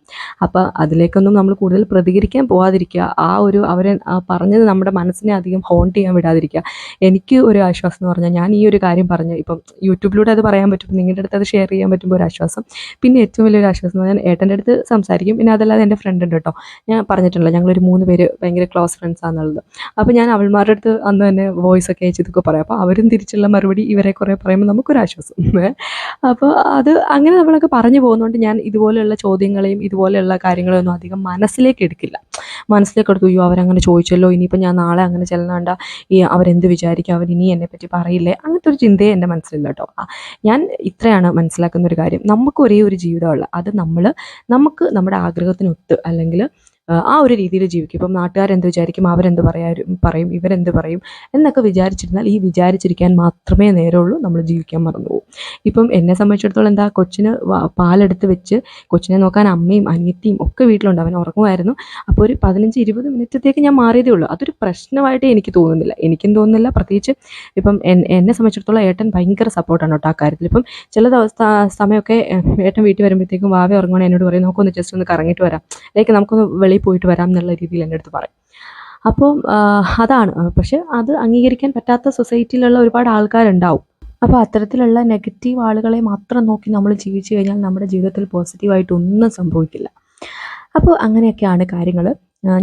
അപ്പോൾ അതിലേക്കൊന്നും നമ്മൾ കൂടുതൽ പ്രതികരിക്കാൻ പോവാതിരിക്കുക. ആ ഒരു അവരെ പറഞ്ഞത് നമ്മുടെ മനസ്സിനെ അധികം ഹോണ്ട് ചെയ്യാൻ വിടാതിരിക്കുക. എനിക്ക് ഒരു ആശ്വാസം എന്ന് പറഞ്ഞാൽ ഞാൻ ഈ ഒരു കാര്യം പറഞ്ഞു. ഇപ്പം യൂട്യൂബിലൂടെ അത് പറയാൻ പറ്റും. നിങ്ങളുടെ അടുത്ത് അത് ഷെയർ ചെയ്യാൻ പറ്റുമ്പോൾ ഒരു ആശ്വാസം. പിന്നെ ഏറ്റവും വലിയൊരു ആശ്വാസം എന്ന് പറഞ്ഞാൽ ഏട്ടന്റെ അടുത്ത് സംസാരിക്കും. പിന്നെ അതല്ലാതെ എന്റെ ഫ്രണ്ട് ഉണ്ട് കേട്ടോ. ഞാൻ പറഞ്ഞിട്ടുണ്ടല്ലോ ഞങ്ങളൊരു മൂന്ന് പേര് ഭയങ്കര ക്ലോസ് ഫ്രണ്ട്സ് ആണെന്നുള്ളത്. അപ്പോൾ ഞാൻ അവൾമാരുടെ അടുത്ത് അന്ന് തന്നെ വോയിസ് ഒക്കെ അയച്ച് ഇതൊക്കെ പറയാം. അപ്പോൾ അവരും തിരിച്ചുള്ള മറുപടി ഇവരെ കുറേ പറയുമ്പോൾ നമുക്കൊരു നമുക്കൊരാശ്വാസം അപ്പോൾ അത് അങ്ങനെ നമ്മളൊക്കെ പറഞ്ഞു പോകുന്നതുകൊണ്ട് ഞാൻ ഇതുപോലെയുള്ള ചോദ്യങ്ങളെയും ഇതുപോലെയുള്ള കാര്യങ്ങളൊന്നും അധികം മനസ്സിലേക്ക് എടുക്കില്ല. മനസ്സിലേക്ക് എടുത്തു അയ്യോ അവരങ്ങനെ ചോദിച്ചല്ലോ ഇനിയിപ്പോൾ ഞാൻ നാളെ അങ്ങനെ ചെല്ലാണ്ട ഈ അവരെന്ത് വിചാരിക്കും അവരിനി എന്നെ പറ്റി പറയില്ലേ? അങ്ങനത്തെ ഒരു ചിന്തയെ എന്റെ മനസ്സിലില്ല കേട്ടോ. ഞാൻ ഇത്രയാണ് മനസ്സിലാക്കുന്ന ഒരു കാര്യം. നമുക്ക് ഒരേ ഒരു ജീവിതമുള്ള അത് നമ്മൾ നമുക്ക് നമ്മുടെ ആഗ്രഹത്തിനൊത്ത് അല്ലെങ്കിൽ ആ, ആ ഒരു രീതിയിൽ ജീവിക്കും. ഇപ്പം നാട്ടുകാരെന്ത് വിചാരിക്കും? അവരെന്ത് പറയാരും പറയും ഇവരെന്ത് പറയും എന്നൊക്കെ വിചാരിച്ചിരുന്നാൽ ഈ വിചാരിച്ചിരിക്കാൻ മാത്രമേ നേരമുള്ളൂ. നമ്മൾ ജീവിക്കാൻ മറന്നു പോകും ഇപ്പം എന്നെ സംബന്ധിച്ചിടത്തോളം എന്താ കൊച്ചിന് പാലെടുത്ത് വെച്ച് കൊച്ചിനെ നോക്കാൻ അമ്മയും അനിയത്തിയും ഒക്കെ വീട്ടിലുണ്ട്. അവൻ ഉറങ്ങുമായിരുന്നു. അപ്പോൾ ഒരു പതിനഞ്ച് ഇരുപത് മിനിറ്റത്തേക്ക് ഞാൻ മാറിയതേ ഉള്ളൂ. അതൊരു പ്രശ്നമായിട്ട് എനിക്ക് തോന്നുന്നില്ല. എനിക്കും തോന്നുന്നില്ല. പ്രത്യേകിച്ച് ഇപ്പം എന്നെ സംബന്ധിച്ചിടത്തോളം ഏട്ടൻ ഭയങ്കര സപ്പോർട്ടാണ് കേട്ടോ ആ കാര്യത്തിൽ. ഇപ്പം ചില ദിവസ സമയമൊക്കെ ഏട്ടൻ വീട്ടിൽ വരുമ്പോഴത്തേക്കും വാവ ഉറങ്ങണേ എന്നോട് പറയും നമുക്കൊന്ന് ജസ്റ്റ് ഒന്ന് കറങ്ങിയിട്ട് വരാം. ലൈക്ക് നമുക്കൊന്ന് വെളിയിൽ പോയിട്ട് വരാം എന്നുള്ള രീതിയിൽ എന്റെ അടുത്ത് പറയും. അപ്പോൾ അതാണ്. പക്ഷെ അത് അംഗീകരിക്കാൻ പറ്റാത്ത സൊസൈറ്റിയിലുള്ള ഒരുപാട് ആൾക്കാരുണ്ടാവും. അപ്പോൾ അത്തരത്തിലുള്ള നെഗറ്റീവ് ആളുകളെ മാത്രം നോക്കി നമ്മൾ ജീവിച്ചു കഴിഞ്ഞാൽ നമ്മുടെ ജീവിതത്തിൽ പോസിറ്റീവായിട്ട് ഒന്നും സംഭവിക്കില്ല. അപ്പോൾ അങ്ങനെയൊക്കെയാണ് കാര്യങ്ങൾ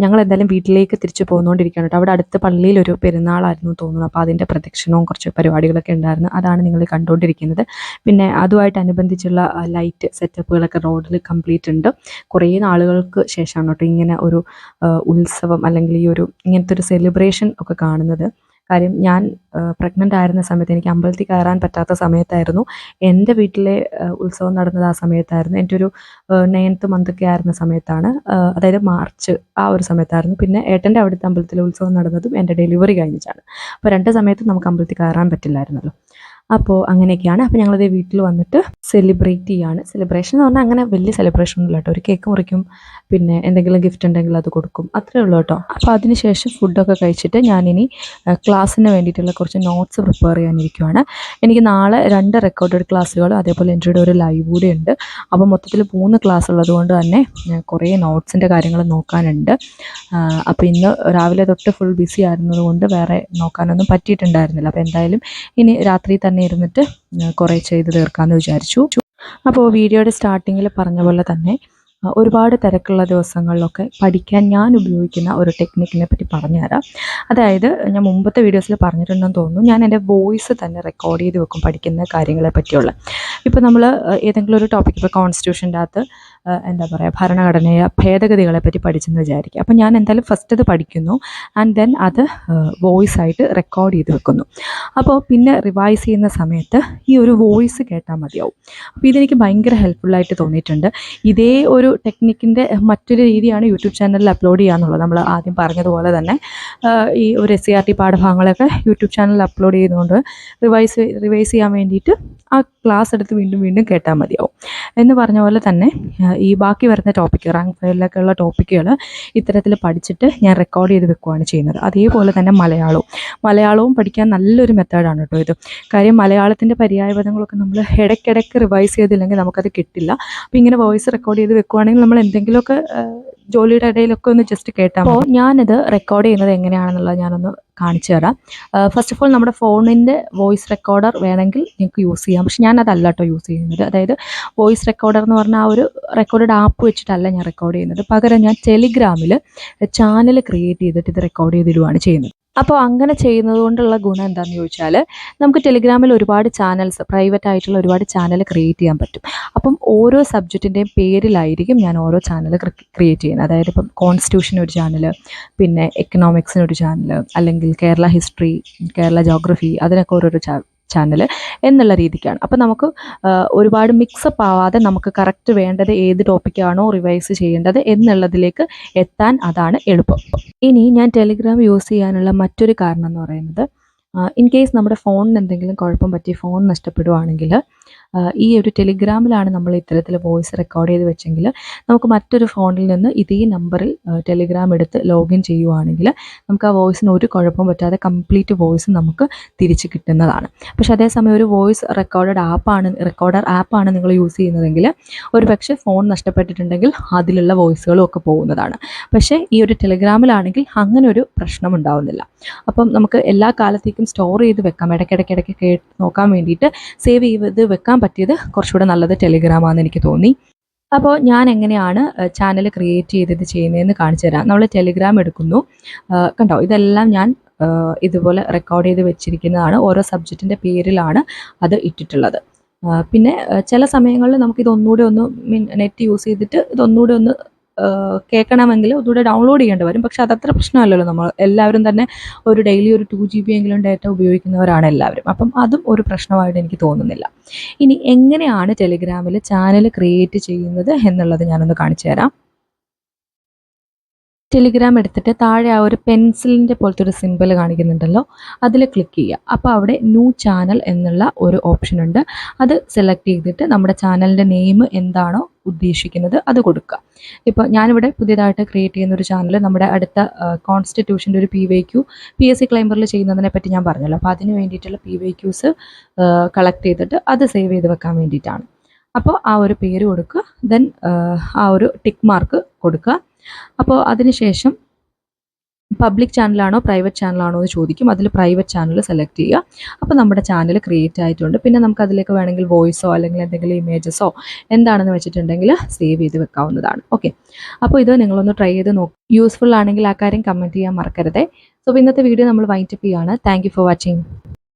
ഞങ്ങൾ എന്തായാലും വീട്ടിലേക്ക് തിരിച്ചു പോന്നുകൊണ്ടിരിക്കുകയാണ് കേട്ടോ. അവിടെ അടുത്ത പള്ളിയിൽ ഒരു പെരുന്നാളായിരുന്നു തോന്നുന്നു. അപ്പോൾ അതിന്റെ പ്രദക്ഷിണവും കുറച്ച് പരിപാടികളൊക്കെ ഉണ്ടായിരുന്നു. അതാണ് നിങ്ങൾ കണ്ടുകൊണ്ടിരിക്കുന്നത്. പിന്നെ അതുമായിട്ട് അനുബന്ധിച്ചുള്ള ലൈറ്റ് സെറ്റപ്പുകളൊക്കെ റോഡിൽ കംപ്ലീറ്റ് ഉണ്ട്. കുറേ നാളുകൾക്ക് ശേഷമാണ് കേട്ടോ ഇങ്ങനെ ഒരു ഉത്സവം അല്ലെങ്കിൽ ഈ ഒരു ഇങ്ങനത്തെ ഒരു സെലിബ്രേഷൻ ഒക്കെ കാണുന്നത്. കാര്യം ഞാൻ പ്രഗ്നന്റ് ആയിരുന്ന സമയത്ത് എനിക്ക് അമ്പലത്തിൽ കയറാൻ പറ്റാത്ത സമയത്തായിരുന്നു. എന്റെ വീട്ടിലെ ഉത്സവം നടന്നത് ആ സമയത്തായിരുന്നു. എന്റെ ഒരു നയൻത്ത് മന്തൊക്കെ ആയിരുന്ന സമയത്താണ്. അതായത് മാർച്ച് ആ ഒരു സമയത്തായിരുന്നു. പിന്നെ ഏട്ടന്റെ അവിടുത്തെ അമ്പലത്തിലെ ഉത്സവം നടന്നതും എന്റെ ഡെലിവറി കഴിഞ്ഞിട്ടാണ്. അപ്പോൾ രണ്ട് സമയത്തും നമുക്ക് അമ്പലത്തിൽ കയറാൻ പറ്റില്ലായിരുന്നല്ലോ. അപ്പോൾ അങ്ങനെയൊക്കെയാണ്. അപ്പോൾ ഞങ്ങളത് വീട്ടിൽ വന്നിട്ട് സെലിബ്രേറ്റ് ചെയ്യാണ്. സെലിബ്രേഷൻ എന്ന് പറഞ്ഞാൽ അങ്ങനെ വലിയ സെലിബ്രേഷൻ ഒന്നുമില്ല കേട്ടോ. ഒരു കേക്ക് മുറിക്കും പിന്നെ എന്തെങ്കിലും ഗിഫ്റ്റ് ഉണ്ടെങ്കിൽ അത് കൊടുക്കും. അത്രേ ഉള്ളൂ കേട്ടോ. അപ്പോൾ അതിനുശേഷം ഫുഡൊക്കെ കഴിച്ചിട്ട് ഞാനിനി ക്ലാസ്സിന് വേണ്ടിയിട്ടുള്ള കുറച്ച് നോട്ട്സ് പ്രിപ്പയർ ചെയ്യാനിരിക്കുവാണ്. എനിക്ക് നാളെ രണ്ട് റെക്കോർഡഡ് ക്ലാസ്സുകളും അതേപോലെ എന്റെ ഒരു ലൈവ് കൂടെ ഉണ്ട്. അപ്പോൾ മൊത്തത്തിൽ മൂന്ന് ക്ലാസ് ഉള്ളത് കൊണ്ട് തന്നെ കുറേ നോട്ട്സിന്റെ കാര്യങ്ങൾ നോക്കാനുണ്ട്. അപ്പോൾ ഇന്ന് രാവിലെ തൊട്ട് ഫുൾ ബിസി ആയിരുന്നതുകൊണ്ട് വേറെ നോക്കാനൊന്നും പറ്റിയിട്ടുണ്ടായിരുന്നില്ല. അപ്പോൾ എന്തായാലും ഇനി രാത്രി തന്നെ ഇരുന്നിട്ട് ആ, കുറേ ചെയ്ത് തീർക്കാമെന്ന് വിചാരിച്ചു. അപ്പോൾ വീഡിയോയുടെ സ്റ്റാർട്ടിങ്ങിൽ പറഞ്ഞ പോലെ തന്നെ ഒരുപാട് തിരക്കുള്ള ദിവസങ്ങളിലൊക്കെ പഠിക്കാൻ ഞാൻ ഉപയോഗിക്കുന്ന ഒരു ടെക്നിക്കിനെ പറ്റി പറഞ്ഞുതരാം. അതായത് ഞാൻ മുമ്പത്തെ വീഡിയോസിൽ പറഞ്ഞിട്ടുണ്ടെന്ന് തോന്നുന്നു. ഞാൻ എന്റെ വോയിസ് തന്നെ റെക്കോർഡ് ചെയ്ത് വെക്കും പഠിക്കുന്ന കാര്യങ്ങളെ പറ്റിയുള്ള. ഇപ്പോൾ നമ്മൾ ഏതെങ്കിലും ഒരു ടോപ്പിക് ഇപ്പോൾ കോൺസ്റ്റിറ്റ്യൂഷന്റെ അകത്ത് എന്താ പറയുക ഭരണഘടനയെ ഭേദഗതികളെ പറ്റി പഠിച്ചെന്ന് വിചാരിക്കുക. അപ്പോൾ ഞാൻ എന്തായാലും ഫസ്റ്റ് അത് പഠിക്കുന്നു. ആൻഡ് ദെൻ അത് വോയിസ് ആയിട്ട് റെക്കോർഡ് ചെയ്ത് വെക്കുന്നു. അപ്പോൾ പിന്നെ റിവൈസ് ചെയ്യുന്ന സമയത്ത് ഈ ഒരു വോയിസ് കേട്ടാൽ മതിയാവും. അപ്പോൾ ഇതെനിക്ക് ഭയങ്കര ഹെൽപ്ഫുള്ളായിട്ട് തോന്നിയിട്ടുണ്ട്. ഇതേ ഒരു ടെക്നിക്കിന്റെ മറ്റൊരു രീതിയാണ് യൂട്യൂബ് ചാനലിൽ അപ്ലോഡ് ചെയ്യുക എന്നുള്ളത് നമ്മൾ ആദ്യം പറഞ്ഞതുപോലെ തന്നെ ഈ ഒരു എസ് സി ആർ ടി പാഠഭാഗങ്ങളൊക്കെ യൂട്യൂബ് ചാനലിൽ അപ്ലോഡ് ചെയ്തുകൊണ്ട് റിവൈസ് റിവൈസ് ചെയ്യാൻ വേണ്ടിയിട്ട് ആ ക്ലാസ് എടുത്ത് വീണ്ടും വീണ്ടും കേട്ടാൽ മതിയാവും. എന്ന് പറഞ്ഞ പോലെ തന്നെ ഈ ബാക്കി വരുന്ന ടോപ്പിക്ക് റാങ്ക് ഫയലിലൊക്കെ ഉള്ള ടോപ്പിക്കുകൾ ഇത്തരത്തിൽ പഠിച്ചിട്ട് ഞാൻ റെക്കോർഡ് ചെയ്ത് വെക്കുകയാണ് ചെയ്യുന്നത്. അതേപോലെ തന്നെ മലയാളവും. മലയാളവും പഠിക്കാൻ നല്ലൊരു മെത്തേഡാണ് കേട്ടോ ഇത്. കാര്യം മലയാളത്തിന്റെ പര്യായപദങ്ങളൊക്കെ നമ്മൾ ഇടയ്ക്കിടയ്ക്ക് റിവൈസ് ചെയ്തില്ലെങ്കിൽ നമുക്കത് കിട്ടില്ല. അപ്പോൾ ഇങ്ങനെ വോയിസ് റെക്കോർഡ് ചെയ്ത് വെക്കുവാണെങ്കിൽ നമ്മൾ എന്തെങ്കിലുമൊക്കെ ജോലിയുടെ ഇടയിലൊക്കെ ഒന്ന് ജസ്റ്റ് കേട്ടാൽ അപ്പോൾ ഞാനിത് റെക്കോർഡ് ചെയ്യുന്നത് എങ്ങനെയാണെന്നുള്ളത് ഞാനൊന്ന് കാണിച്ചു തരാം. ഫസ്റ്റ് ഓഫ് ഓൾ നമ്മുടെ ഫോണിന്റെ വോയിസ് റെക്കോർഡർ വേണമെങ്കിൽ നിങ്ങൾക്ക് യൂസ് ചെയ്യാം. പക്ഷെ ഞാൻ കേട്ടോ യൂസ് ചെയ്യുന്നത്. അതായത് വോയിസ് റെക്കോർഡർ എന്ന് പറഞ്ഞാൽ ആ ഒരു റെക്കോർഡ് ആപ്പ് വെച്ചിട്ടല്ല ഞാൻ റെക്കോർഡ് ചെയ്യുന്നത്. പകരം ഞാൻ ടെലിഗ്രാമിൽ ചാനൽ ക്രിയേറ്റ് ചെയ്തിട്ട് ഇത് റെക്കോർഡ് ചെയ്തിടുകയാണ് ചെയ്യുന്നത്. അപ്പോൾ അങ്ങനെ ചെയ്യുന്നത് കൊണ്ടുള്ള ഗുണം എന്താണെന്ന് ചോദിച്ചാൽ നമുക്ക് ടെലിഗ്രാമിൽ ഒരുപാട് ചാനൽസ് പ്രൈവറ്റ് ആയിട്ടുള്ള ഒരുപാട് ചാനൽ ക്രിയേറ്റ് ചെയ്യാൻ പറ്റും. അപ്പം ഓരോ സബ്ജക്റ്റിന്റെയും പേരിലായിരിക്കും ഞാൻ ഓരോ ചാനൽ ക്രിയേറ്റ് ചെയ്യുന്നത്. അതായത് ഇപ്പം കോൺസ്റ്റിറ്റ്യൂഷൻ ഒരു ചാനൽ പിന്നെ എക്കണോമിക്സിന് ഒരു ചാനൽ അല്ലെങ്കിൽ കേരള ഹിസ്റ്ററി കേരള ജോഗ്രഫി അതിനൊക്കെ ഓരോരോ ചാ ചാനൽ എന്നുള്ള രീതിക്കാണ്. അപ്പോൾ നമുക്ക് ഒരുപാട് മിക്സപ്പ് ആവാതെ നമുക്ക് കറക്റ്റ് വേണ്ടത് ഏത് ടോപ്പിക്കാണോ റിവൈസ് ചെയ്യേണ്ടത് എന്നുള്ളതിലേക്ക് എത്താൻ അതാണ് എളുപ്പം. ഇനി ഞാൻ ടെലിഗ്രാം യൂസ് ചെയ്യാനുള്ള മറ്റൊരു കാരണം എന്ന് പറയുന്നത് ഇൻ കേസ് നമ്മുടെ ഫോണിന് എന്തെങ്കിലും കുഴപ്പം പറ്റി ഫോൺ നഷ്ടപ്പെടുവാണെങ്കിൽ ഈ ഒരു ടെലിഗ്രാമിലാണ് നമ്മൾ ഇത്തരത്തിൽ വോയിസ് റെക്കോർഡ് ചെയ്ത് വെച്ചെങ്കിൽ നമുക്ക് മറ്റൊരു ഫോണിൽ നിന്ന് ഇതേ നമ്പറിൽ ടെലിഗ്രാം എടുത്ത് ലോഗിൻ ചെയ്യുവാണെങ്കിൽ നമുക്ക് ആ വോയിസിന് ഒരു കുഴപ്പം പറ്റാതെ കംപ്ലീറ്റ് വോയിസ് നമുക്ക് തിരിച്ച് കിട്ടുന്നതാണ്. പക്ഷെ അതേസമയം ഒരു വോയിസ് റെക്കോർഡഡ് ആപ്പാണ് റെക്കോർഡർ ആപ്പാണ് നിങ്ങൾ യൂസ് ചെയ്യുന്നതെങ്കിൽ ഒരു പക്ഷേ ഫോൺ നഷ്ടപ്പെട്ടിട്ടുണ്ടെങ്കിൽ അതിലുള്ള വോയിസുകളും ഒക്കെ പോകുന്നതാണ്. പക്ഷേ ഈ ഒരു ടെലിഗ്രാമിലാണെങ്കിൽ അങ്ങനെ ഒരു പ്രശ്നം ഉണ്ടാവുന്നില്ല. അപ്പം നമുക്ക് എല്ലാ കാലത്തേക്കും സ്റ്റോർ ചെയ്ത് വെക്കാം. ഇടയ്ക്കിടയ്ക്ക് ഇടയ്ക്ക് കേട്ട് നോക്കാൻ വേണ്ടിയിട്ട് സേവ് ചെയ്ത് വെക്കാൻ പറ്റിയത് കുറച്ചുകൂടെ നല്ലത് ടെലിഗ്രാമാണെന്ന് എനിക്ക് തോന്നി. അപ്പോൾ ഞാൻ എങ്ങനെയാണ് ചാനൽ ക്രിയേറ്റ് ചെയ്തത് ചെയ്യുന്നതെന്ന് കാണിച്ചു തരാം. നമ്മൾ ടെലിഗ്രാം എടുക്കുന്നു. കണ്ടോ? ഇതെല്ലാം ഞാൻ ഇതുപോലെ റെക്കോർഡ് ചെയ്ത് വെച്ചിരിക്കുന്നതാണ്. ഓരോ സബ്ജക്റ്റിന്റെ പേരിലാണ് അത് ഇട്ടിട്ടുള്ളത്. പിന്നെ ചില സമയങ്ങളിൽ നമുക്ക് ഇതൊന്നുകൂടി ഒന്ന് മീൻ നെറ്റ് യൂസ് ചെയ്തിട്ട് ഇതൊന്നുകൂടെ ഒന്ന് കേൾക്കണമെങ്കിൽ ഒന്നുകൂടെ ഡൗൺലോഡ് ചെയ്യേണ്ടി വരും. പക്ഷെ അതത്ര പ്രശ്നമല്ലല്ലോ നമ്മൾ. എല്ലാവരും തന്നെ ഒരു ഡെയിലി ഒരു ടു ജി ബി എങ്കിലും ഡാറ്റ ഉപയോഗിക്കുന്നവരാണ് എല്ലാവരും. അപ്പം അതും ഒരു പ്രശ്നമായിട്ട് എനിക്ക് തോന്നുന്നില്ല. ഇനി എങ്ങനെയാണ് ടെലിഗ്രാമിൽ ചാനൽ ക്രിയേറ്റ് ചെയ്യുന്നത് എന്നുള്ളത് ഞാനൊന്ന് കാണിച്ചു തരാം. ടെലിഗ്രാം എടുത്തിട്ട് താഴെ ആ ഒരു പെൻസിലിന്റെ പോലത്തെ ഒരു സിമ്പിൾ കാണിക്കുന്നുണ്ടല്ലോ. അതിൽ ക്ലിക്ക് ചെയ്യുക. അപ്പോൾ അവിടെ ന്യൂ ചാനൽ എന്നുള്ള ഒരു ഓപ്ഷൻ ഉണ്ട്. അത് സെലക്ട് ചെയ്തിട്ട് നമ്മുടെ ചാനലിന്റെ നെയിം എന്താണോ ഉദ്ദേശിക്കുന്നത് അത് കൊടുക്കുക. ഇപ്പോൾ ഞാനിവിടെ പുതിയതായിട്ട് ക്രിയേറ്റ് ചെയ്യുന്ന ഒരു ചാനൽ നമ്മുടെ അടുത്ത കോൺസ്റ്റിറ്റ്യൂഷന്റെ ഒരു P Y Q P S C ക്ലൈംബറിൽ ചെയ്യുന്നതിനെ പറ്റി ഞാൻ പറഞ്ഞല്ലോ. അപ്പോൾ അതിന് വേണ്ടിയിട്ടുള്ള പി വൈ ക്യൂസ് കളക്ട് ചെയ്തിട്ട് അത് സേവ് ചെയ്ത് വെക്കാൻ വേണ്ടിയിട്ടാണ്. അപ്പോൾ ആ ഒരു പേര് കൊടുക്കുക. ദെൻ ആ ഒരു ടിക്ക് മാർക്ക് കൊടുക്കുക. അപ്പോൾ അതിനുശേഷം പബ്ലിക് ചാനലാണോ പ്രൈവറ്റ് ചാനലാണോ എന്ന് ചോദിക്കും. അതിൽ പ്രൈവറ്റ് ചാനൽ സെലക്ട് ചെയ്യുക. അപ്പോൾ നമ്മുടെ ചാനൽ ക്രിയേറ്റ് ആയിട്ടുണ്ട്. പിന്നെ നമുക്ക് അതിലേക്ക് വേണമെങ്കിൽ വോയിസോ അല്ലെങ്കിൽ എന്തെങ്കിലും ഇമേജസോ എന്താണെന്ന് വെച്ചിട്ടുണ്ടെങ്കിൽ സേവ് ചെയ്ത് വെക്കാവുന്നതാണ്. ഓക്കെ അപ്പോൾ ഇത് നിങ്ങളൊന്ന് ട്രൈ ചെയ്ത് നോക്കി. യൂസ്ഫുൾ ആണെങ്കിൽ ആ കാര്യം കമന്റ് ചെയ്യാൻ മറക്കരുതേ. സോ ഇന്നത്തെ വീഡിയോ നമ്മൾ വൈൻഡപ്പ് ചെയ്യുകയാണ്. Thank for watching